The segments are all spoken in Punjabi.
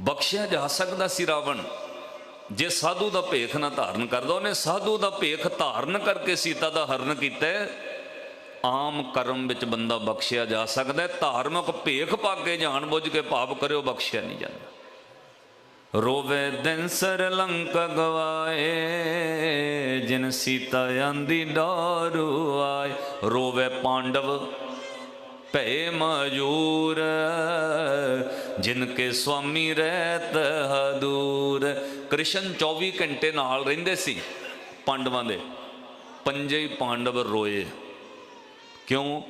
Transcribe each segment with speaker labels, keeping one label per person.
Speaker 1: ਬਖਸ਼ਿਆ ਜਾ ਸਕਦਾ ਸੀ ਰਾਵਣ। ਜੇ ਸਾਧੂ ਦਾ ਭੇਖ ਨਾ ਧਾਰਨ ਕਰਦਾ, ਉਹਨੇ ਸਾਧੂ ਦਾ ਭੇਖ ਧਾਰਨ ਕਰਕੇ ਸੀਤਾ ਦਾ ਹਰਨ ਕੀਤਾ ਆਮ ਕਰਮ ਵਿੱਚ ਬੰਦਾ ਬਖਸ਼ਿਆ ਜਾ ਸਕਦਾ ਹੈ। ਧਾਰਮਿਕ ਭੇਖ ਪਾ ਕੇ ਜਾਣ ਬੁੱਝ ਕੇ ਪਾਪ ਕਰਿਓ, ਬਖਸ਼ਿਆ ਨਹੀਂ ਜਾਂਦਾ। ਰੋਵੇ ਦਿਨ ਸਰ ਲੰਕ ਗਵਾਏ, ਜਿਨ ਸੀਤਾ ਆਂਦੀ ਡਾਰੂ ਆਏ। ਰੋਵੇ ਪਾਂਡਵ ਭੈ ਮਜੂਰ ਜਿਨ ਕੇ ਸੁਆਮੀ ਰਹਿਤ ਹਦੂਰ। ਕ੍ਰਿਸ਼ਨ 24 ਘੰਟੇ ਨਾਲ ਰਹਿੰਦੇ ਸੀ ਪਾਂਡਵਾਂ ਦੇ। ਪੰਜੇ ਪਾਂਡਵ ਰੋਏ। ਕਿਉਂ?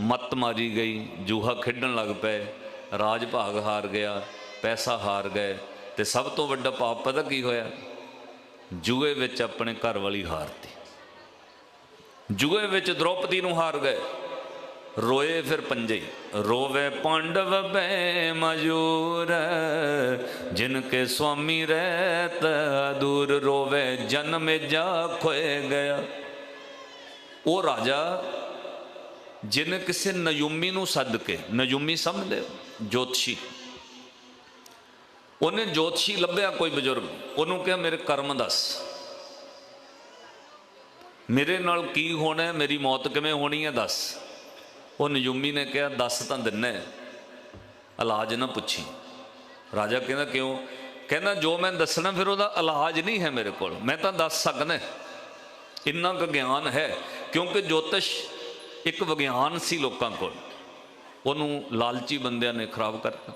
Speaker 1: ਮੱਤ ਮਾਰੀ ਗਈ, ਜੂਹਾ ਖੇਡਣ ਲੱਗ ਪਏ। ਰਾਜ ਭਾਗ ਹਾਰ ਗਿਆ, ਪੈਸਾ ਹਾਰ ਗਏ ਤੇ ਸਭ ਤੋਂ ਵੱਡਾ ਪਾਪ ਪਤਾ ਕੀ ਹੋਇਆ? ਜੂਏ ਵਿੱਚ ਆਪਣੇ ਘਰ ਵਾਲੀ ਹਾਰਤੀ। ਜੂਏ ਵਿੱਚ ਦ੍ਰੋਪਦੀ ਨੂੰ ਹਾਰ ਗਏ। ਰੋਏ ਫਿਰ ਪੰਜੇ, ਰੋਵੇ ਪਾਂਡਵ ਬੈ ਮਜੂਰ, ਜਿਨ ਕੇ ਸੁਆਮੀ ਰਹਿਤ ਦੂਰ ਰੋਵੇ ਜਨਮ ਜਾ ਖੋਏ ਗਿਆ। ਉਹ ਰਾਜਾ, ਜਿਨ ਕਿਸੇ ਨਯੂਮੀ ਨੂੰ ਸੱਦ ਕੇ, ਨਯੂਮੀ ਸਮਝ ਹੋ? ਜੋਤਸ਼ੀ। ਉਹਨੇ ਜੋਤਸ਼ੀ ਲੱਭਿਆ ਕੋਈ ਬਜ਼ੁਰਗ, ਉਹਨੂੰ ਕਿਹਾ, ਮੇਰੇ ਕਰਮ ਦੱਸ। ਮੇਰੇ ਨਾਲ ਕੀ ਹੋਣਾ ਮੇਰੀ ਮੌਤ ਕਿਵੇਂ ਹੋਣੀ ਹੈ? ਦੱਸ। ਉਹ ਨਯੂਮੀ ਨੇ ਕਿਹਾ, ਦੱਸ ਤਾਂ ਦਿੰਨਾ, ਇਲਾਜ ਨਾ ਪੁੱਛੀ। ਰਾਜਾ ਕਹਿੰਦਾ, ਕਿਉਂ? ਕਹਿੰਦਾ, ਜੋ ਮੈਂ ਦੱਸਣਾ, ਫਿਰ ਉਹਦਾ ਇਲਾਜ ਨਹੀਂ ਹੈ ਮੇਰੇ ਕੋਲ। ਮੈਂ ਤਾਂ ਦੱਸ ਸਕਦਾ ਇੰਨਾ ਕੁ ਗਿਆਨ ਹੈ, ਕਿਉਂਕਿ ਜੋਤਿਸ਼ ਇੱਕ ਵਿਗਿਆਨ ਸੀ ਲੋਕਾਂ ਕੋਲ। ਉਹਨੂੰ ਲਾਲਚੀ ਬੰਦਿਆਂ ਨੇ ਖਰਾਬ ਕਰਤਾ।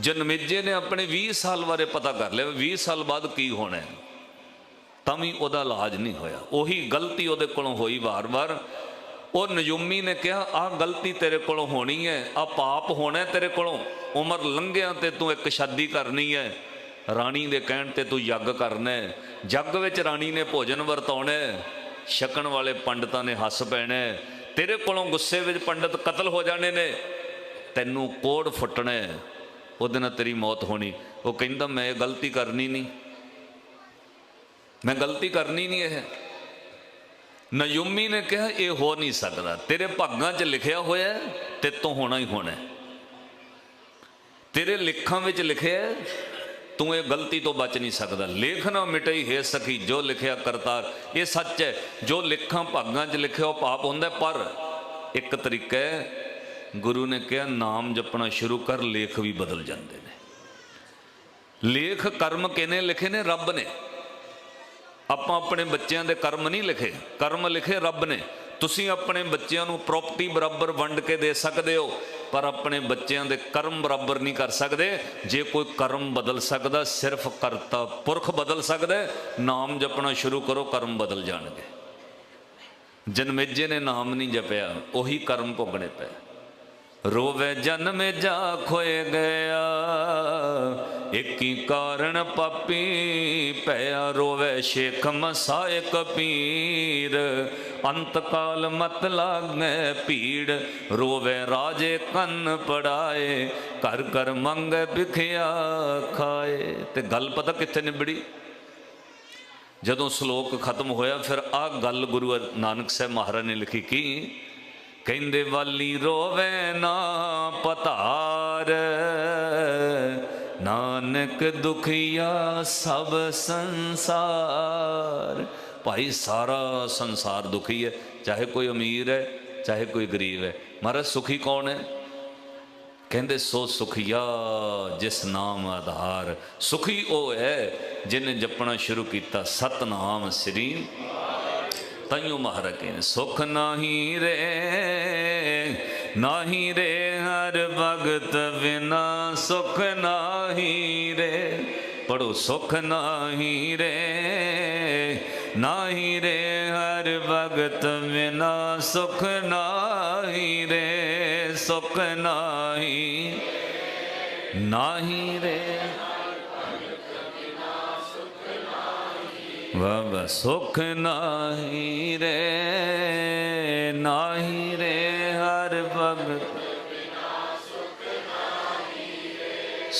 Speaker 1: ਜਨਮੇਜੇ ਨੇ ਆਪਣੇ 20 ਸਾਲ ਬਾਰੇ ਪਤਾ ਕਰ ਲਿਆ, ਵੀ 20 ਸਾਲ ਬਾਅਦ ਕੀ ਹੋਣਾ ਹੈ। ਤਾਂ ਵੀ ਉਹਦਾ ਇਲਾਜ ਨਹੀਂ ਹੋਇਆ। ਉਹੀ ਗਲਤੀ ਉਹਦੇ ਕੋਲੋਂ ਹੋਈ ਵਾਰ-ਵਾਰ। ਉਹ ਨਯੂਮੀ ਨੇ ਕਿਹਾ ਆਹ ਗਲਤੀ ਤੇਰੇ ਕੋਲੋਂ ਹੋਣੀ ਹੈ ਆਹ ਪਾਪ ਹੋਣਾ ਤੇਰੇ ਕੋਲੋਂ। ਉਮਰ ਲੰਘਿਆਂ ਤੇ ਤੂੰ ਇੱਕ ਸ਼ਾਦੀ ਕਰਨੀ ਹੈ। ਰਾਣੀ ਦੇ ਕਹਿਣ ਤੇ ਤੂੰ ਯੱਗ ਕਰਨਾ ਹੈ। ਜੱਗ ਵਿੱਚ ਰਾਣੀ ਨੇ ਭੋਜਨ ਵਰਤਾਉਣਾ ਛਕਣ ਵਾਲੇ ਪੰਡਤਾਂ ਨੇ ਹੱਸ ਪੈਣਾ ਤੇਰੇ ਕੋਲੋਂ ਗੁੱਸੇ ਵਿੱਚ ਪੰਡਤ ਕਤਲ ਹੋ ਜਾਣੇ ਨੇ। ਤੈਨੂੰ ਕੋੜ ਫੁੱਟਣਾ ਉਹਦੇ ਨਾਲ ਤੇਰੀ ਮੌਤ ਹੋਣੀ। ਉਹ ਕਹਿੰਦਾ, ਮੈਂ ਇਹ ਗਲਤੀ ਕਰਨੀ ਨਹੀਂ। ਮੈਂ ਗਲਤੀ ਕਰਨੀ ਨਹੀਂ ਇਹ। ਨਯੂਮੀ ਨੇ ਕਿਹਾ, ਇਹ ਹੋ ਨਹੀਂ ਸਕਦਾ। ਤੇਰੇ ਭਾਗਾਂ 'ਚ ਲਿਖਿਆ ਹੋਇਆ ਤੇ ਤੋਂ ਹੋਣਾ ਹੀ ਹੋਣਾ ਤੇਰੇ ਲਿਖਾਂ ਵਿੱਚ ਲਿਖਿਆ ਤੂੰ ਇਹ ਗਲਤੀ ਤੋਂ ਬਚ ਨਹੀਂ ਸਕਦਾ। ਲੇਖ ਨਾ ਮਿਟਈ, ਹੈ ਸਖੀ, ਜੋ ਲਿਖਿਆ ਕਰਤਾਰ ਇਹ ਸੱਚ ਹੈ, ਜੋ ਲਿਖਾਂ ਭਾਗਾਂ 'ਚ ਲਿਖਿਆ, ਉਹ ਪਾਪ ਹੁੰਦਾ ਪਰ ਇੱਕ ਤਰੀਕਾ ਹੈ, ਗੁਰੂ ਨੇ ਕਿਹਾ, ਨਾਮ ਜਪਣਾ ਸ਼ੁਰੂ ਕਰ, ਲੇਖ ਵੀ ਬਦਲ ਜਾਂਦੇ ਨੇ। ਲੇਖ ਕਰਮ ਕਿਨੇ ਲਿਖੇ ਨੇ? ਰੱਬ ਨੇ। ਆਪਾਂ ਆਪਣੇ ਬੱਚਿਆਂ ਦੇ ਕਰਮ ਨਹੀਂ ਲਿਖੇ। ਕਰਮ ਲਿਖੇ ਰੱਬ ਨੇ। ਤੁਸੀਂ ਆਪਣੇ ਬੱਚਿਆਂ ਨੂੰ ਪ੍ਰਾਪਰਟੀ ਬਰਾਬਰ ਵੰਡ ਕੇ ਦੇ ਸਕਦੇ ਹੋ, ਪਰ ਆਪਣੇ ਬੱਚਿਆਂ ਦੇ ਕਰਮ ਬਰਾਬਰ ਨਹੀਂ ਕਰ ਸਕਦੇ। ਜੇ ਕੋਈ ਕਰਮ ਬਦਲ ਸਕਦਾ, ਸਿਰਫ ਕਰਤਾ ਪੁਰਖ ਬਦਲ ਸਕਦਾ ਨਾਮ ਜਪਣਾ ਸ਼ੁਰੂ ਕਰੋ, ਕਰਮ ਬਦਲ ਜਾਣਗੇ। ਜਨਮੇਜੇ ਨੇ ਨਾਮ ਨਹੀਂ ਜਪਿਆ, ਉਹੀ ਕਰਮ ਭੋਗਣੇ ਪਏ। ਰੋਵੇ ਜਨਮ ਜਾ ਖੋਏ ਗਿਆ ਇਕੀ ਕਾਰਨ ਪਾਪੀ ਭਇਆ ਰੋਵੇ ਸ਼ੇਖ ਮਸਾਇ ਕਪੀਰ ਅੰਤ ਕਾਲ ਮਤ ਲਾਗੇ ਭੀੜ, ਰੋਵੇ ਰਾਜੇ ਕੰਨ ਪੜਾਏ ਕਰ ਕਰ ਮੰਗ ਵਿਖਿਆ ਖਾਏ। ਤੇ ਗੱਲ ਪਤਾ ਕਿੱਥੇ ਨਿਬੜੀ? ਜਦੋਂ ਸ਼ਲੋਕ ਖਤਮ ਹੋਇਆ, ਫਿਰ ਆ ਗੱਲ ਗੁਰੂ ਨਾਨਕ ਸਾਹਿਬ ਮਹਾਰਾਜ ਨੇ ਲਿਖੀ ਕੀ? ਕਹਿੰਦੇ ਵਾਲੀ ਰੋਵੇ ਨਾ ਪਤਾਰ ਨਾਨਕ ਦੁਖੀਆ ਸਭ ਸੰਸਾਰ। ਭਾਈ ਸਾਰਾ ਸੰਸਾਰ ਦੁਖੀ ਹੈ, ਚਾਹੇ ਕੋਈ ਅਮੀਰ ਹੈ, ਚਾਹੇ ਕੋਈ ਗਰੀਬ ਹੈ। ਮਹਾਰਾਜ, ਸੁਖੀ ਕੌਣ ਹੈ? ਕਹਿੰਦੇ, ਸੋ ਸੁਖੀਆ ਜਿਸ ਨਾਮ ਆਧਾਰ। ਸੁਖੀ ਉਹ ਹੈ ਜਿਨੇ ਜਪਣਾ ਸ਼ੁਰੂ ਕੀਤਾ, ਸਤਨਾਮ ਸ੍ਰੀ ਤੈਨੂੰ ਮਹਾਰਾਜ ਕਹਿੰਦੇ, ਸੁਖ ਨਾਹੀ ਰੇ। ਨਾਹੀ ਰੇ ਹਰ ਭਗਤ ਬਿਨਾ ਸੁਖ ਨਾਹੀ ਰੇ। ਪੜੋ ਸੁਖ ਨਾਹੀ ਰੇ। ਨਾਹੀ ਰੇ ਹਰ ਭਗਤ ਬਿਨਾ ਸੁਖ ਨਾਹੀ ਰੇ। ਸੁਖ ਨਾਹੀ। ਨਾਹੀ ਰੇ ਬਾਬਾ ਸੁਖ ਨਾਹੀ ਰੇ। ਨਾਹੀ ਰੇ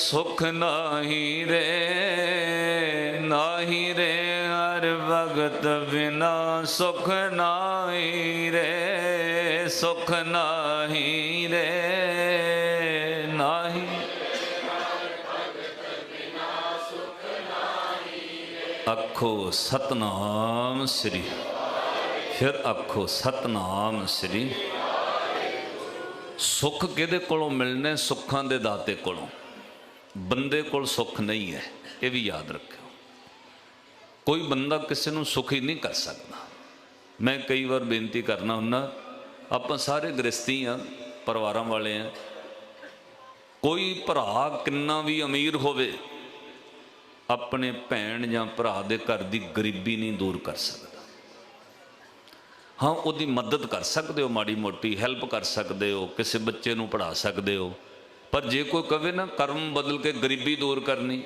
Speaker 1: ਸੁਖ ਨਾਹੀ ਰੇ ਨਾਹੀ ਰੇ, ਹਰ ਵਗਤ ਬਿਨਾ ਸੁਖ ਨਾਹੀ ਰੇ, ਸੁਖ ਨਾਹੀ ਰੇ, ਨਾਹੀ ਅੱਖੋ ਸਤਨਾਮ ਸ੍ਰੀ, ਫਿਰ ਆਖੋ ਸਤਨਾਮ ਸ੍ਰੀ। ਸੁਖ ਕਿਹਦੇ ਕੋਲੋਂ ਮਿਲਣੇ? ਸੁੱਖਾਂ ਦੇ ਦਾਤੇ ਕੋਲੋਂ। ਬੰਦੇ ਕੋਲ ਸੁੱਖ ਨਹੀਂ ਹੈ, ਇਹ ਵੀ ਯਾਦ ਰੱਖਿਓ। ਕੋਈ ਬੰਦਾ ਕਿਸੇ ਨੂੰ ਸੁਖੀ ਨਹੀਂ ਕਰ ਸਕਦਾ। ਮੈਂ ਕਈ ਵਾਰ ਬੇਨਤੀ ਕਰਨਾ ਹੁੰਦਾ, ਆਪਾਂ ਸਾਰੇ ਗ੍ਰਸਤੀ ਆ, ਪਰਿਵਾਰਾਂ ਵਾਲੇ ਆ। ਕੋਈ ਭਰਾ ਕਿੰਨਾ ਵੀ ਅਮੀਰ ਹੋਵੇ, ਆਪਣੇ ਭੈਣ ਜਾਂ ਭਰਾ ਦੇ ਘਰ ਦੀ ਗਰੀਬੀ ਨਹੀਂ ਦੂਰ ਕਰ ਸਕਦਾ। ਹਾਂ, ਉਹਦੀ ਮਦਦ ਕਰ ਸਕਦੇ ਹੋ, ਮਾੜੀ ਮੋਟੀ ਹੈਲਪ ਕਰ ਸਕਦੇ ਹੋ, ਕਿਸੇ ਬੱਚੇ ਨੂੰ ਪੜ੍ਹਾ ਸਕਦੇ ਹੋ। ਪਰ ਜੇ ਕੋਈ ਕਵੇ ਨਾ, ਕਰਮ ਬਦਲ ਕੇ ਗਰੀਬੀ ਦੂਰ ਕਰਨੀ,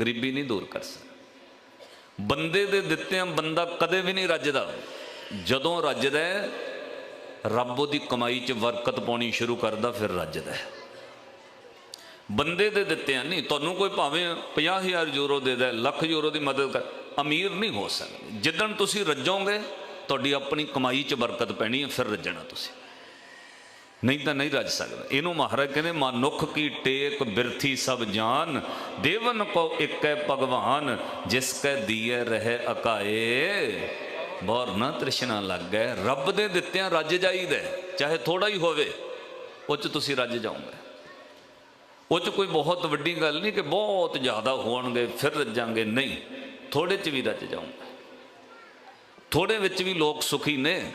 Speaker 1: ਗਰੀਬੀ ਨਹੀਂ ਦੂਰ ਕਰ ਸਕਦਾ। ਬੰਦੇ ਦੇ ਦਿੱਤਿਆਂ ਬੰਦਾ ਕਦੇ ਵੀ ਨਹੀਂ ਰੱਜਦਾ। ਜਦੋਂ ਰੱਜਦਾ ਰੱਬ ਉਹਦੀ ਕਮਾਈ 'ਚ ਬਰਕਤ ਪਾਉਣੀ ਸ਼ੁਰੂ ਕਰਦਾ, ਫਿਰ ਰੱਜਦਾ ਬੰਦੇ ਦੇ ਦਿੱਤਿਆਂ ਨਹੀਂ, ਤੁਹਾਨੂੰ ਕੋਈ ਭਾਵੇਂ 50000 ਯੂਰੋ ਦੇ ਦੇ, ਲੱਖ ਯੂਰੋ ਦੀ ਮਦਦ ਕਰ, ਅਮੀਰ ਨਹੀਂ ਹੋ ਸਕਦੇ। ਜਿੱਦਣ ਤੁਸੀਂ ਰੱਜੋਗੇ, ਤੁਹਾਡੀ ਆਪਣੀ ਕਮਾਈ 'ਚ ਬਰਕਤ ਪੈਣੀ ਹੈ, ਫਿਰ ਰੱਜਣਾ ਤੁਸੀਂ। ਨਹੀਂ ਤਾਂ ਨਹੀਂ ਰੱਜ ਸਕਦਾ। ਇਹਨੂੰ ਮਹਾਰਾਜ ਕਹਿੰਦੇ ਮਨੁੱਖ ਕੀ ਟੇਕ, ਬਿਰਥੀ ਸਭ ਜਾਨ, ਦੇਵਨ ਕੋ ਇਕੈ ਭਗਵਾਨ, ਜਿਸ ਕੈ ਦੀਏ ਰਹੇ ਅਕਾਏ। ਬੋਰ ਨਾ ਤ੍ਰਿਸ਼ਨਾ ਲੱਗੈ, ਰੱਬ ਦੇ ਦਿੱਤਿਆਂ ਰੱਜ ਜਾਈਦਾ, ਚਾਹੇ ਥੋੜਾ ਹੀ ਹੋਵੇ ਉਹ ਚ ਤੁਸੀਂ ਰੱਜ ਜਾਓਗੇ। ਉਹ ਚ ਕੋਈ ਬਹੁਤ ਵੱਡੀ ਗੱਲ ਨਹੀਂ ਕਿ ਬਹੁਤ ਜ਼ਿਆਦਾ ਹੋਣਗੇ, ਫਿਰ ਰੱਜਾਂਗੇ, ਨਹੀਂ, ਥੋੜੇ ਚ ਵੀ ਰੱਜ ਜਾਓਗੇ। ਥੋੜੇ ਵਿੱਚ ਵੀ ਲੋਕ ਸੁਖੀ ਨੇ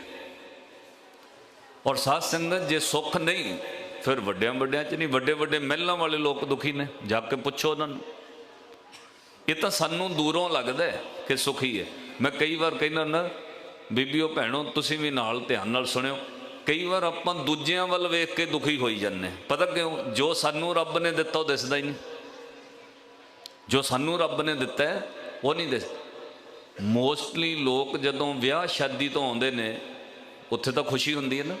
Speaker 1: ਔਰ ਸਾਧ ਸੰਗਤ ਜੇ ਸੁੱਖ ਨਹੀਂ, ਫਿਰ ਵੱਡਿਆਂ ਵੱਡਿਆਂ ਚ ਨਹੀਂ, ਵੱਡੇ ਵੱਡੇ ਮਹਿਲਾਂ ਵਾਲੇ ਲੋਕ ਦੁਖੀ ਨੇ, ਜਾ ਕੇ ਪੁੱਛੋ ਉਹਨਾਂ ਨੂੰ। ਇਹ ਤਾਂ ਸਾਨੂੰ ਦੂਰੋਂ ਲੱਗਦਾ ਕਿ ਸੁਖੀ ਹੈ। ਮੈਂ ਕਈ ਵਾਰ ਕਹਿੰਦਾ ਨਾ ਬੀਬੀਓ ਭੈਣੋ, ਤੁਸੀਂ ਵੀ ਨਾਲ ਧਿਆਨ ਨਾਲ ਸੁਣਿਓ। ਕਈ ਵਾਰ ਆਪਾਂ ਦੂਜਿਆਂ ਵੱਲ ਵੇਖ ਕੇ ਦੁਖੀ ਹੋਈ ਜਾਂਦੇ ਪਤਾ ਕਿਉਂ? ਜੋ ਸਾਨੂੰ ਰੱਬ ਨੇ ਦਿੱਤਾ, ਉਹ ਦਿਸਦਾ ਹੀ ਨਹੀਂ। ਜੋ ਸਾਨੂੰ ਰੱਬ ਨੇ ਦਿੱਤਾ ਉਹ ਨਹੀਂ ਦਿਸ। ਮੋਸਟਲੀ ਲੋਕ ਜਦੋਂ ਵਿਆਹ ਸ਼ਾਦੀ ਤੋਂ ਆਉਂਦੇ ਨੇ, ਉੱਥੇ ਤਾਂ ਖੁਸ਼ੀ ਹੁੰਦੀ ਹੈ ਨਾ।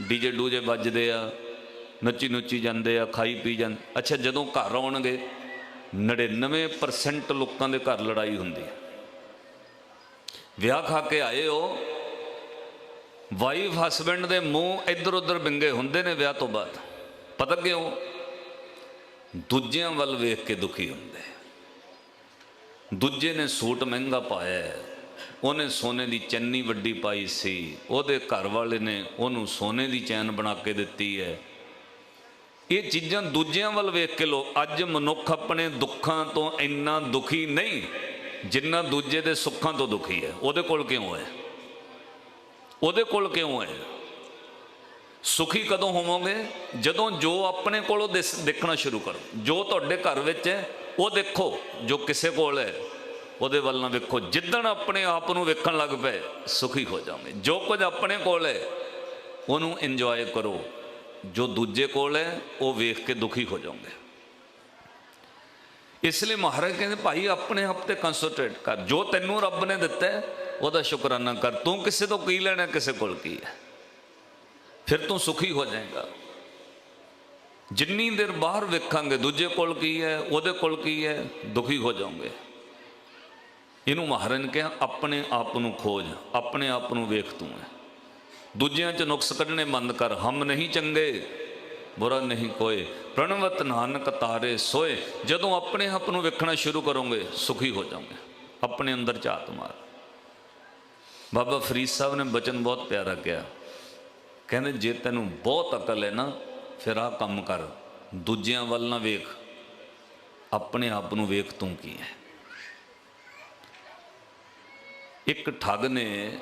Speaker 1: ਡੀਜੇ ਡੂਜੇ ਵੱਜਦੇ ਆ, ਨੱਚੀ ਨੁੱਚੀ ਜਾਂਦੇ ਆ, ਖਾਈ ਪੀ ਜਾਂਦੇ ਅੱਛਾ ਜਦੋਂ ਘਰ ਆਉਣਗੇ 99% ਲੋਕਾਂ ਦੇ ਘਰ ਲੜਾਈ ਹੁੰਦੀ ਹੈ ਵਿਆਹ ਖਾ ਕੇ ਆਏ ਹੋ ਵਾਈਫ ਹਸਬੈਂਡ ਦੇ ਮੂੰਹ ਇੱਧਰ ਉੱਧਰ ਬਿੰਗੇ ਹੁੰਦੇ ਨੇ ਵਿਆਹ ਤੋਂ ਬਾਅਦ। ਪਤਾ ਕਿਉਂ? ਦੂਜਿਆਂ ਵੱਲ ਵੇਖ ਕੇ ਦੁਖੀ ਹੁੰਦੇ ਦੂਜੇ ਨੇ ਸੂਟ ਮਹਿੰਗਾ ਪਾਇਆ ਹੈ। ਉਹਨੇ ਸੋਨੇ ਦੀ ਚੰਨੀ ਵੱਡੀ ਪਾਈ ਸੀ। ਉਹਦੇ ਘਰ ਵਾਲੇ ਨੇ ਉਹਨੂੰ ਸੋਨੇ ਦੀ ਚੈਨ ਬਣਾ ਕੇ ਦਿੱਤੀ ਹੈ। ਇਹ ਚੀਜ਼ਾਂ ਦੂਜਿਆਂ ਵੱਲ ਵੇਖ ਕੇ ਲੋ ਅੱਜ ਮਨੁੱਖ ਆਪਣੇ ਦੁੱਖਾਂ ਤੋਂ ਇੰਨਾ ਦੁਖੀ ਨਹੀਂ, ਜਿੰਨਾ ਦੂਜੇ ਦੇ ਸੁੱਖਾਂ ਤੋਂ ਦੁਖੀ ਹੈ। ਉਹਦੇ ਕੋਲ ਕਿਉਂ ਹੈ? ਉਹਦੇ ਕੋਲ ਕਿਉਂ ਹੈ? ਸੁਖੀ ਕਦੋਂ ਹੋਵੋਗੇ? ਜਦੋਂ ਜੋ ਆਪਣੇ ਕੋਲੋਂ ਦੇਖਣਾ ਸ਼ੁਰੂ ਕਰੋ। ਜੋ ਤੁਹਾਡੇ ਘਰ ਵਿੱਚ ਹੈ, ਉਹ ਦੇਖੋ, ਜੋ ਕਿਸੇ ਕੋਲ ਹੈ। ਉਹਦੇ ਵੱਲ ਨਾ ਵੇਖੋ, ਜਿੱਦਣ ਆਪਣੇ ਆਪ ਨੂੰ ਵੇਖਣ ਲੱਗ ਪਏ, ਸੁਖੀ ਹੋ ਜਾਓਗੇ ਜੋ ਕੁਝ ਆਪਣੇ ਕੋਲ ਹੈ, ਉਹਨੂੰ ਇੰਜੋਏ ਕਰੋ। ਜੋ ਦੂਜੇ ਕੋਲ ਹੈ, ਉਹ ਵੇਖ ਕੇ ਦੁਖੀ ਹੋ ਜਾਓਗੇ। ਇਸ ਲਈ ਮਹਾਰਾਜ ਕਹਿੰਦੇ, ਭਾਈ, ਆਪਣੇ ਆਪ ਤੇ ਕਨਸੈਂਟਰੇਟ ਕਰ। ਜੋ ਤੈਨੂੰ ਰੱਬ ਨੇ ਦਿੱਤਾ ਉਹਦਾ ਸ਼ੁਕਰਾਨਾ ਕਰ। ਤੂੰ ਕਿਸੇ ਤੋਂ ਕੀ ਲੈਣਾ, ਕਿਸੇ ਕੋਲ ਕੀ ਹੈ? ਫਿਰ ਤੂੰ ਸੁਖੀ ਹੋ ਜਾਏਗਾ। ਜਿੰਨੀ ਦੇਰ ਬਾਹਰ ਵੇਖਾਂਗੇ, ਦੂਜੇ ਕੋਲ ਕੀ ਹੈ, ਉਹਦੇ ਕੋਲ ਕੀ ਹੈ, ਦੁਖੀ ਹੋ ਜਾਓਗੇ। ਇਹਨੂੰ ਮਹਾਰਾਜ ਨੇ ਕਿਹਾ, ਆਪਣੇ ਆਪ ਨੂੰ ਖੋਜ, ਆਪਣੇ ਆਪ ਨੂੰ ਵੇਖ ਤੂੰ ਹੈ ਦੂਜਿਆਂ 'ਚ ਨੁਕਸ ਕੱਢਣੇ ਬੰਦ ਕਰ, ਹਮ ਨਹੀਂ ਚੰਗੇ, ਬੁਰਾ ਨਹੀਂ ਕੋਏ। ਪ੍ਰਣਵਤ ਨਾਨਕ ਤਾਰੇ ਸੋਏ, ਜਦੋਂ ਆਪਣੇ ਆਪ ਨੂੰ ਵੇਖਣਾ ਸ਼ੁਰੂ ਕਰੋਗੇ, ਸੁਖੀ ਹੋ ਜਾਓਗੇ। ਆਪਣੇ ਅੰਦਰ ਝਾਤ ਮਾਰ। ਬਾਬਾ ਫਰੀਦ ਸਾਹਿਬ ਨੇ ਬਚਨ ਬਹੁਤ ਪਿਆਰਾ ਕਿਹਾ। ਕਹਿੰਦੇ, ਜੇ ਤੈਨੂੰ ਬਹੁਤ ਅਕਲ ਹੈ ਨਾ, ਫਿਰ ਆਹ ਕੰਮ ਕਰ। ਦੂਜਿਆਂ ਵੱਲ ਨਾ ਵੇਖ। ਆਪਣੇ ਆਪ ਨੂੰ ਵੇਖ ਤੂੰ ਕੀ ਹੈ ਇੱਕ ਠੱਗ ਨੇ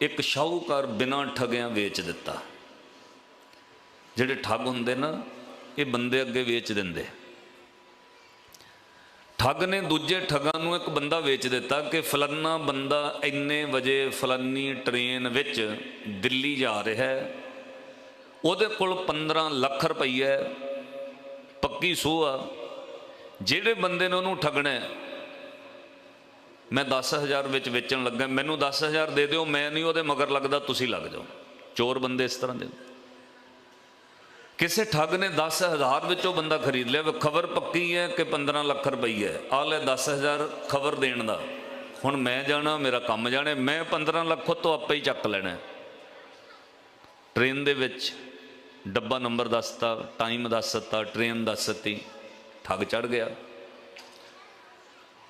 Speaker 1: ਇੱਕ ਸ਼ਾਹੂਕਾਰ ਬਿਨਾਂ ਠੱਗਿਆਂ ਵੇਚ ਦਿੱਤਾ। ਜਿਹੜੇ ਠੱਗ ਹੁੰਦੇ ਨਾ, ਇਹ ਬੰਦੇ ਅੱਗੇ ਵੇਚ ਦਿੰਦੇ। ਠੱਗ ਨੇ ਦੂਜੇ ਠੱਗਾਂ ਨੂੰ ਇੱਕ ਬੰਦਾ ਵੇਚ ਦਿੱਤਾ ਕਿ ਫਲਾਨਾ ਬੰਦਾ ਇੰਨੇ ਵਜੇ ਫਲਾਨੀ ਟ੍ਰੇਨ ਵਿੱਚ ਦਿੱਲੀ ਜਾ ਰਿਹਾ ਹੈ। ਉਹਦੇ ਕੋਲ 15 ਲੱਖ ਰੁਪਈਆ ਪੱਕੀ ਸੂਹ ਆ। ਜਿਹੜੇ ਬੰਦੇ ਨੇ ਉਹਨੂੰ ਠੱਗਣਾ ਮੈਂ 10000 ਵਿੱਚ ਵੇਚਣ ਲੱਗਾ, ਮੈਨੂੰ 10000 ਦੇ ਦਿਓ, ਮੈਂ ਨਹੀਂ ਉਹਦੇ ਮਗਰ ਲੱਗਦਾ, ਤੁਸੀਂ ਲੱਗ ਜਾਓ। ਚੋਰ ਬੰਦੇ ਇਸ ਤਰ੍ਹਾਂ ਦੇ ਕਿਸੇ ਠੱਗ ਨੇ 10000 ਵਿੱਚੋਂ ਬੰਦਾ ਖਰੀਦ ਲਿਆ ਖਬਰ ਪੱਕੀ ਹੈ ਕਿ 15 ਲੱਖ ਰੁਪਈਆ ਹੈ? ਆ ਲੈ 10000 ਖਬਰ ਦੇਣ ਦਾ। ਹੁਣ ਮੈਂ ਜਾਣਾ, ਮੇਰਾ ਕੰਮ ਜਾਣੇ, ਮੈਂ 15 ਲੱਖ ਤੋਂ ਆਪੇ ਹੀ ਚੱਕ ਲੈਣਾ। ਟ੍ਰੇਨ ਦੇ ਵਿੱਚ ਡੱਬਾ ਨੰਬਰ ਦੱਸਤਾ, ਟਾਈਮ ਦੱਸ ਦਿੱਤਾ, ਟ੍ਰੇਨ ਦੱਸ ਦਿੱਤੀ, ਠੱਗ ਚੜ ਗਿਆ।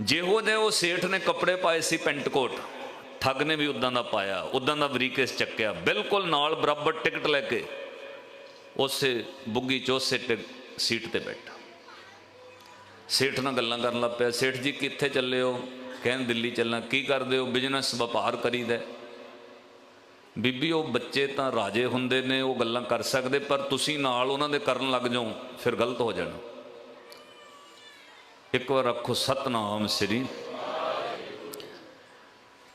Speaker 1: ਜਿਹੋ ਜਿਹੇ ਉਹ ਸੇਠ ਨੇ ਕੱਪੜੇ ਪਾਏ ਸੀ ਪੈਂਟ ਕੋਟ, ਠੱਗ ਨੇ ਵੀ ਉਦਾਂ ਦਾ ਪਾਇਆ, ਉਦਾਂ ਦਾ ਬਰੀਕੇਸ ਚੱਕਿਆ, ਬਿਲਕੁਲ ਨਾਲ ਬਰਾਬਰ ਟਿਕਟ ਲੈ ਕੇ ਉਸੇ ਬੁੱਗੀ ਚ ਉਸੇ ਟਿਕ- ਸੀਟ ਤੇ ਬੈਠਾ। ਸੇਠ ਨਾਲ ਗੱਲਾਂ ਕਰਨ ਲੱਗ ਪਿਆ, ਸੇਠ ਜੀ ਕਿੱਥੇ ਚੱਲੇ ਹੋ ਕਹਿੰਦੇ ਦਿੱਲੀ ਚੱਲਣਾ ਕੀ ਕਰਦੇ ਹੋ? ਬਿਜ਼ਨਸ ਵਪਾਰ ਕਰੀਦਾ ਬੀਬੀ, ਉਹ ਬੱਚੇ ਤਾਂ ਰਾਜੇ ਹੁੰਦੇ ਨੇ, ਉਹ ਗੱਲਾਂ ਕਰ ਸਕਦੇ, ਪਰ ਤੁਸੀਂ ਨਾਲ ਉਹਨਾਂ ਦੇ ਕਰਨ ਲੱਗ ਜਾਓ, ਫਿਰ ਗਲਤ ਹੋ ਜਾਣਾ। ਇੱਕ ਵਾਰ ਆਖੋ ਸਤਨਾਮ ਸ੍ਰੀ।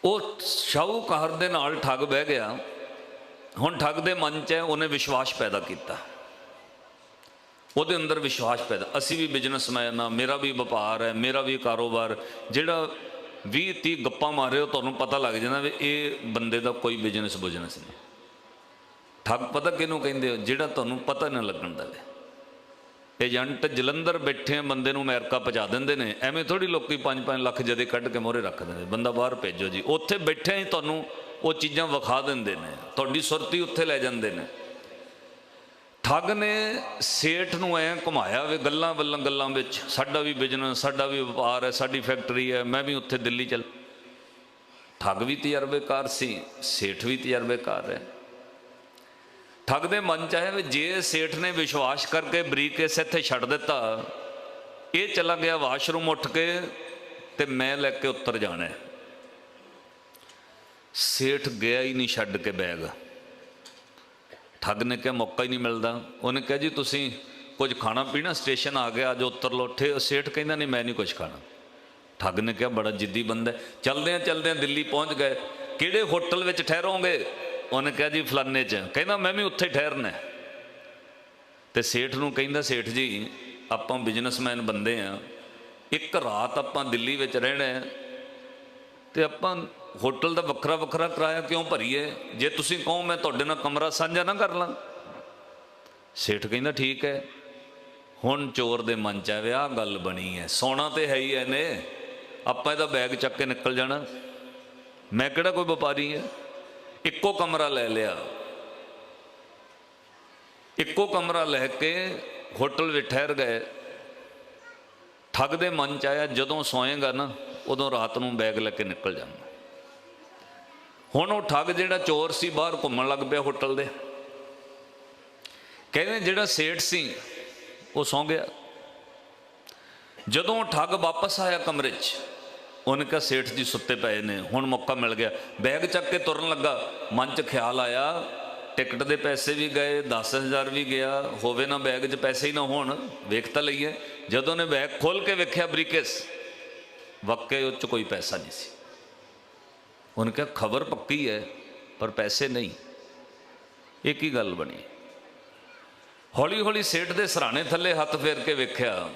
Speaker 1: ਉਹ ਸ਼ਾਹੂਕਾਰ ਦੇ ਨਾਲ ਠੱਗ ਬਹਿ ਗਿਆ। ਹੁਣ ਠੱਗ ਦੇ ਮਨ 'ਚ ਹੈ, ਉਹਨੇ ਵਿਸ਼ਵਾਸ ਪੈਦਾ ਕੀਤਾ। ਉਹਦੇ ਅੰਦਰ ਵਿਸ਼ਵਾਸ ਪੈਦਾ। ਅਸੀਂ ਵੀ ਬਿਜ਼ਨਸਮੈਨ ਆ, ਮੇਰਾ ਵੀ ਵਪਾਰ ਹੈ, ਮੇਰਾ ਵੀ ਕਾਰੋਬਾਰ। ਜਿਹੜਾ 20 30 ਗੱਪਾਂ ਮਾਰੇ ਉਹ ਤੁਹਾਨੂੰ ਪਤਾ ਲੱਗ ਜਾਂਦਾ ਵੀ ਇਹ ਬੰਦੇ ਦਾ ਕੋਈ ਬਿਜ਼ਨਸ ਬਿਜ਼ਨਸ ਨਹੀਂ। ਠੱਗ ਪਤਾ ਕਿਹਨੂੰ ਕਹਿੰਦੇ ਹੋ? ਜਿਹੜਾ ਤੁਹਾਨੂੰ ਪਤਾ ਨਾ ਲੱਗਣ ਦੇਵੇ ਏਜੰਟ ਜਲੰਧਰ ਬੈਠੇ ਬੰਦੇ ਨੂੰ ਅਮਰੀਕਾ ਪਹੁੰਚਾ ਦਿੰਦੇ ਨੇ। ਐਵੇਂ ਥੋੜੀ ਲੋਕੀ 5-5 ਲੱਖ ਜਦੇ ਕੱਢ ਕੇ ਮੋਹਰੇ ਰੱਖ ਦਿੰਦੇ ਬੰਦਾ ਬਾਹਰ ਭੇਜੋ ਜੀ। ਉੱਥੇ ਬੈਠੇ ਹੀ ਤੁਹਾਨੂੰ ਉਹ ਚੀਜ਼ਾਂ ਵਿਖਾ ਦਿੰਦੇ ਨੇ। ਤੁਹਾਡੀ ਸੁਰਤੀ ਉੱਥੇ ਲੈ ਜਾਂਦੇ ਨੇ। ਠੱਗ ਨੇ ਸੇਠ ਨੂੰ ਐ ਘੁਮਾਇਆ ਵੇ ਗੱਲਾਂ ਵੱਲਾਂ ਗੱਲਾਂ ਵਿੱਚ, ਸਾਡਾ ਵੀ ਬਿਜ਼ਨਸ ਸਾਡਾ ਵੀ ਵਪਾਰ ਹੈ, ਸਾਡੀ ਫੈਕਟਰੀ ਹੈ, ਮੈਂ ਵੀ ਉੱਥੇ ਦਿੱਲੀ ਚੱਲ। ਠੱਗ ਵੀ ਤਜਰਬੇਕਾਰ ਸੀ, ਸੇਠ ਵੀ ਤਜਰਬੇਕਾਰ ਹੈ। ਠੱਗ ਦੇ ਮਨ ਚ ਆਇਆ ਵੀ ਜੇ ਸੇਠ ਨੇ ਵਿਸ਼ਵਾਸ ਕਰਕੇ ਬਰੀਕ ਬਰੀਕੇਸ ਇੱਥੇ ਛੱਡ ਦਿੱਤਾ, ਇਹ ਚਲਾ ਗਿਆ ਵਾਸ਼ਰੂਮ ਉੱਠ ਕੇ ਤੇ ਮੈਂ ਲੈ ਕੇ ਉੱਤਰ ਜਾਣਾ। ਸੇਠ ਗਿਆ ਹੀ ਨਹੀਂ ਛੱਡ ਕੇ ਬੈਗ। ਠੱਗ ਨੇ ਕਿਹਾ ਮੌਕਾ ਹੀ ਨਹੀਂ ਮਿਲਦਾ। ਉਹਨੇ ਕਿਹਾ, ਜੀ ਤੁਸੀਂ ਕੁਝ ਖਾਣਾ ਪੀਣਾ? ਸਟੇਸ਼ਨ ਆ ਗਿਆ, ਅੱਜ ਉੱਤਰ ਲੋ ਠੇ ਸੇਠ ਕਹਿੰਦਾ, ਨਹੀਂ, ਮੈਂ ਨਹੀਂ ਕੁਝ ਖਾਣਾ। ਠੱਗ ਨੇ ਕਿਹਾ, ਬੜਾ ਜਿੱਦੀ ਬੰਦਾ ਹੈ। ਚਲਦਿਆਂ ਚਲਦਿਆਂ ਦਿੱਲੀ ਪਹੁੰਚ ਗਏ। ਕਿਹੜੇ ਹੋਟਲ ਵਿੱਚ ਠਹਿਰੋਗੇ? ਉਹਨੇ ਕਿਹਾ ਜੀ, ਫਲਾਨੇ 'ਚ। ਕਹਿੰਦਾ, ਮੈਂ ਵੀ ਉੱਥੇ ਠਹਿਰਨਾ ਹੈ। ਤੇ ਸੇਠ ਨੂੰ ਕਹਿੰਦਾ, ਸੇਠ ਜੀ, ਆਪਾਂ ਬਿਜ਼ਨਸਮੈਨ ਬੰਦੇ ਆ। ਇੱਕ ਰਾਤ ਆਪਾਂ ਦਿੱਲੀ ਵਿੱਚ ਰਹਿਣਾ ਹੈ। ਤੇ ਆਪਾਂ ਹੋਟਲ ਦਾ ਵੱਖਰਾ ਵੱਖਰਾ ਕਿਰਾਇਆ ਕਿਉਂ ਭਰੀਏ? ਜੇ ਤੁਸੀਂ ਕਹੋ, ਮੈਂ ਤੁਹਾਡੇ ਨਾਲ ਕਮਰਾ ਸਾਂਝਾ ਨਾ ਕਰ ਲਾਂ। ਸੇਠ ਕਹਿੰਦਾ, ਠੀਕ ਹੈ। ਹੁਣ ਚੋਰ ਦੇ ਮਨ ਚ ਆਵੇ ਆਹ ਗੱਲ ਬਣੀ ਹੈ। ਸੋਨਾ ਤੇ ਹੈ ਹੀ ਇਹਨੇ। ਆਪਾਂ ਇਹਦਾ ਬੈਗ ਚੱਕ ਕੇ ਨਿਕਲ ਜਾਣਾ। ਮੈਂ ਕਿਹੜਾ ਕੋਈ ਵਪਾਰੀ ਹੈ ਇੱਕੋ ਕਮਰਾ ਲੈ ਲਿਆ। ਇੱਕੋ ਕਮਰਾ ਲੈ ਕੇ ਹੋਟਲ ਵਿੱਚ ਠਹਿਰ ਗਏ। ਠੱਗ ਦੇ ਮਨ ਚ ਆਇਆ, ਜਦੋਂ ਸੋਏਗਾ ਨਾ, ਉਦੋਂ ਰਾਤ ਨੂੰ ਬੈਗ ਲੈ ਕੇ ਨਿਕਲ ਜਾਣਾ ਹੁਣ ਉਹ ਠੱਗ ਜਿਹੜਾ ਚੋਰ ਸੀ, ਬਾਹਰ ਘੁੰਮਣ ਲੱਗ ਪਿਆ ਹੋਟਲ ਦੇ। ਕਹਿੰਦੇ ਜਿਹੜਾ ਸੇਠ ਸੀ, ਉਹ ਸੌਂ ਗਿਆ। ਜਦੋਂ ਉਹ ਠੱਗ ਵਾਪਸ ਆਇਆ ਕਮਰੇ 'ਚ ਉਹਨੇ ਕਿਹਾ ਸੇਠ ਜੀ ਸੁੱਤੇ ਪਏ ਨੇ। ਹੁਣ ਮੌਕਾ ਮਿਲ ਗਿਆ। ਬੈਗ ਚੱਕ ਕੇ ਤੁਰਨ ਲੱਗਾ। ਮਨ 'ਚ ਖਿਆਲ ਆਇਆ। ਟਿਕਟ ਦੇ ਪੈਸੇ ਵੀ ਗਏ 10000 ਵੀ ਗਿਆ। ਹੋਵੇ ਨਾ ਬੈਗ 'ਚ ਪੈਸੇ ਹੀ ਨਾ ਹੋਣ, ਵੇਖ ਤਾਂ ਲਈਏ। ਜਦੋਂ ਨੇ ਬੈਗ ਖੋਲ ਕੇ ਵੇਖਿਆ ਬਰੀਕੇਸ, ਵਾਕਈ ਉਹ 'ਚ ਕੋਈ ਪੈਸਾ ਨਹੀਂ ਸੀ। ਉਹਨੇ ਕਿਹਾ, ਖਬਰ ਪੱਕੀ ਹੈ, ਪਰ ਪੈਸੇ ਨਹੀਂ। ਇਹ ਕੀ ਗੱਲ ਬਣੀ? ਹੌਲੀ ਹੌਲੀ ਸੇਠ ਦੇ ਸਰਾਣੇ ਥੱਲੇ ਹੱਥ ਫੇਰ ਕੇ ਵੇਖਿਆ।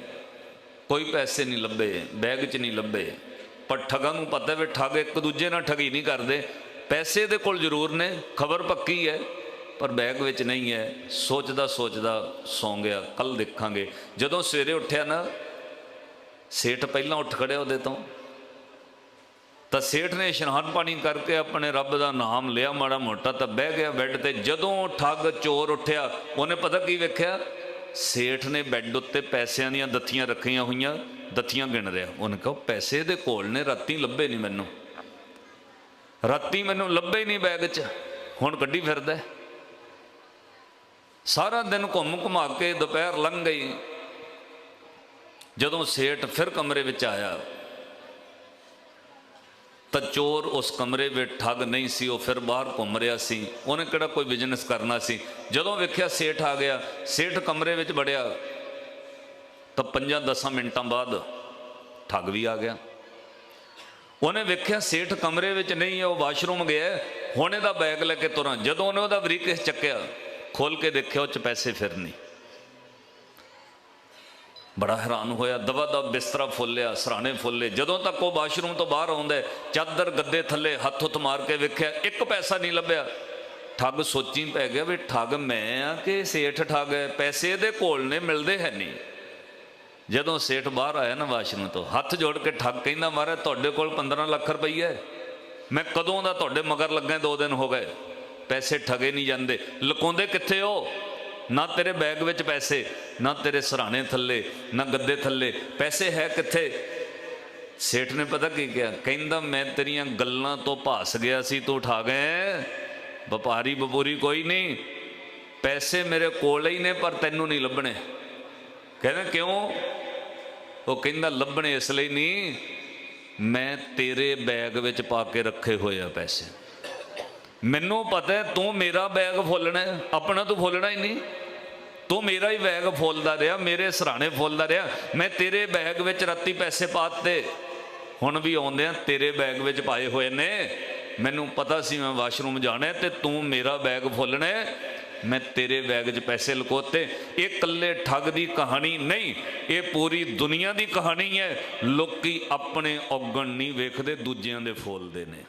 Speaker 1: ਕੋਈ ਪੈਸੇ ਨਹੀਂ ਲੱਭੇ, ਬੈਗ 'ਚ ਨਹੀਂ ਲੱਭੇ। ਪਰ ਠੱਗਾਂ ਨੂੰ ਪਤਾ ਵੀ ਠੱਗ ਇੱਕ ਦੂਜੇ ਨਾਲ ਠੱਗੀ ਨਹੀਂ ਕਰਦੇ। ਪੈਸੇ ਦੇ ਕੋਲ ਜ਼ਰੂਰ ਨੇ, ਖਬਰ ਪੱਕੀ ਹੈ, ਪਰ ਬੈਗ ਵਿੱਚ ਨਹੀਂ ਹੈ। ਸੋਚਦਾ ਸੋਚਦਾ ਸੌਂ ਗਿਆ, ਕੱਲ ਦੇਖਾਂਗੇ। ਜਦੋਂ ਸਵੇਰੇ ਉੱਠਿਆ ਨਾ, ਸੇਠ ਪਹਿਲਾਂ ਉੱਠ ਖੜਿਆ ਉਹਦੇ ਤੋਂ। ਤਾਂ ਸੇਠ ਨੇ ਇਸ਼ਨਾਨ ਪਾਣੀ ਕਰਕੇ ਆਪਣੇ ਰੱਬ ਦਾ ਨਾਮ ਲਿਆ, ਮਾੜਾ ਮੋਟਾ ਤਾਂ ਬਹਿ ਗਿਆ ਬੈੱਡ ਤੇ। ਜਦੋਂ ਠੱਗ ਚੋਰ ਉੱਠਿਆ, ਉਹਨੇ ਪਤਾ ਕੀ ਵੇਖਿਆ? ਸੇਠ ਨੇ ਬੈੱਡ ਉੱਤੇ ਪੈਸਿਆਂ ਦੀਆਂ ਦੱਥੀਆਂ ਰੱਖੀਆਂ ਹੋਈਆਂ। ਦੱਥੀਆਂ ਗਿਣ ਰਿਹਾ, ਉਹਨੇ ਕਿਹਾ ਪੈਸੇ ਦੇ ਕੋਲ ਨੇ, ਰਾਤੀ ਲੱਭੇ ਨਹੀਂ ਮੈਨੂੰ। ਰਾਤੀ ਮੈਨੂੰ ਲੱਭੇ ਹੀ ਨਹੀਂ ਬੈਗ 'ਚ, ਹੁਣ ਗੱਡੀ ਫਿਰਦਾ ਸਾਰਾ ਦਿਨ ਘੁੰਮ ਘੁਮਾ ਕੇ ਦੁਪਹਿਰ ਲੰਘ ਗਈ। ਜਦੋਂ ਸੇਠ ਫਿਰ ਕਮਰੇ ਵਿੱਚ ਆਇਆ, ਤਾਂ ਚੋਰ ਉਸ ਕਮਰੇ ਵਿੱਚ ਠੱਗ ਨਹੀਂ ਸੀ, ਉਹ ਫਿਰ ਬਾਹਰ ਘੁੰਮ ਰਿਹਾ ਸੀ। ਉਹਨੇ ਕਿਹੜਾ ਕੋਈ ਬਿਜ਼ਨਸ ਕਰਨਾ ਸੀ? ਜਦੋਂ ਵੇਖਿਆ ਸੇਠ ਆ ਗਿਆ, ਸੇਠ ਕਮਰੇ ਵਿੱਚ ਵੜਿਆ। ਤਾਂ 5-10 ਮਿੰਟਾਂ ਬਾਅਦ ਠੱਗ ਵੀ ਆ ਗਿਆ। ਉਹਨੇ ਵੇਖਿਆ ਸੇਠ ਕਮਰੇ ਵਿੱਚ ਨਹੀਂ ਹੈ ਉਹ ਵਾਸ਼ਰੂਮ ਗਿਆ। ਹੈ। ਹੁਣ ਇਹਦਾ ਬੈਗ ਲੈ ਕੇ ਤੁਰਾਂ। ਜਦੋਂ ਉਹਨੇ ਉਹਦਾ ਬਰੀਕੇਸ ਚੱਕਿਆ ਖੋਲ ਕੇ ਦੇਖਿਆ ਉਹ ਚ ਪੈਸੇ ਫਿਰ ਨਹੀਂ ਬੜਾ ਹੈਰਾਨ ਹੋਇਆ। ਦਵਾ ਦਾ ਬਿਸਤਰਾ ਫੁੱਲਿਆ, ਸਰਾਣੇ ਫੁੱਲੇ। ਜਦੋਂ ਤੱਕ ਉਹ ਵਾਸ਼ਰੂਮ ਤੋਂ ਬਾਹਰ ਆਉਂਦਾ ਚਾਦਰ ਗੱਦੇ ਥੱਲੇ ਹੱਥ ਹੁੱਥ ਮਾਰ ਕੇ ਵੇਖਿਆ, ਇੱਕ ਪੈਸਾ ਨਹੀਂ ਲੱਭਿਆ। ਠੱਗ ਸੋਚੀ ਪੈ ਗਿਆ ਵੀ ਠੱਗ ਮੈਂ ਆ ਕਿ ਸੇਠ ਠੱਗ ਹੈ? ਪੈਸੇ ਇਹਦੇ ਕੋਲ ਨੇ, ਮਿਲਦੇ ਹੈ ਨਹੀਂ। ਜਦੋਂ ਸੇਠ ਬਾਹਰ ਆਇਆ ਨਾ ਵਾਸ਼ਰੂਮ ਤੋਂ, ਹੱਥ ਜੋੜ ਕੇ ਠੱਗ ਕਹਿੰਦਾ ਮਾਰਾ ਤੁਹਾਡੇ ਕੋਲ 15 ਲੱਖ ਰੁਪਈਆ ਮੈਂ ਕਦੋਂ ਦਾ ਤੁਹਾਡੇ ਮਗਰ ਲੱਗਾ, ਦੋ ਦਿਨ ਹੋ ਗਏ। ਪੈਸੇ ਠਗੇ ਨਹੀਂ ਜਾਂਦੇ। ਲੁਕਾਉਂਦੇ ਕਿੱਥੇ ਹੋ? ਨਾ ਤੇਰੇ ਬੈਗ ਵਿੱਚ ਪੈਸੇ, ਨਾ ਤੇਰੇ ਸਰਾਣੇ ਥੱਲੇ, ਨਾ ਗੱਦੇ ਥੱਲੇ। ਪੈਸੇ ਹੈ ਕਿੱਥੇ? ਸੇਠ ਨੇ ਪਤਾ ਕੀ ਕਿਹਾ? ਕਹਿੰਦਾ, ਮੈਂ ਤੇਰੀਆਂ ਗੱਲਾਂ ਤੋਂ ਭਾਸ ਗਿਆ ਸੀ, ਤੂੰ ਉਠਾ ਗਏ। ਵਪਾਰੀ ਬਪੂਰੀ ਕੋਈ ਨਹੀਂ। ਪੈਸੇ ਮੇਰੇ ਕੋਲ ਹੀ ਨੇ, ਪਰ ਤੈਨੂੰ ਨਹੀਂ ਲੱਭਣੇ। ਕਹਿੰਦਾ, ਕਿਉਂ? ਉਹ ਕਹਿੰਦਾ, ਲੱਭਣੇ ਇਸ ਲਈ ਨਹੀਂ, ਮੈਂ ਤੇਰੇ ਬੈਗ ਵਿੱਚ ਪਾ ਕੇ ਰੱਖੇ ਹੋਏ ਆ ਪੈਸੇ। ਮੈਨੂੰ ਪਤਾ ਹੈ ਤੂੰ ਮੇਰਾ ਬੈਗ ਫੁੱਲਣਾ ਆਪਣਾ ਤੂੰ ਫੋਲਣਾ ਹੀ ਨਹੀਂ। ਤੂੰ ਮੇਰਾ ਹੀ ਬੈਗ ਫੋਲਦਾ ਰਿਹਾ, ਮੇਰੇ ਸਰਾਣੇ ਫੁੱਲਦਾ ਰਿਹਾ। ਮੈਂ ਤੇਰੇ ਬੈਗ ਵਿੱਚ ਰੱਤੀ ਪੈਸੇ ਪਾਤੇ ਹੁਣ ਵੀ ਆਉਂਦੇ ਆ, ਤੇਰੇ ਬੈਗ ਵਿੱਚ ਪਾਏ ਹੋਏ ਨੇ। ਮੈਨੂੰ ਪਤਾ ਸੀ ਮੈਂ ਵਾਸ਼ਰੂਮ ਜਾਣਾ ਹੈ ਤੇ ਤੂੰ ਮੇਰਾ ਬੈਗ ਫੁੱਲਣਾ ਮੈਂ ਤੇਰੇ ਬੈਗ 'ਚ ਪੈਸੇ ਲਕੋਤੇ, ਇਹ ਇਕੱਲੇ ਠੱਗ ਦੀ ਕਹਾਣੀ ਨਹੀਂ, ਇਹ ਪੂਰੀ ਦੁਨੀਆ ਦੀ ਕਹਾਣੀ ਹੈ। ਲੋਕੀ ਆਪਣੇ ਔਗਣ ਨਹੀਂ ਵੇਖਦੇ, ਦੂਜਿਆਂ ਦੇ ਫੋਲਦੇ ਨੇ।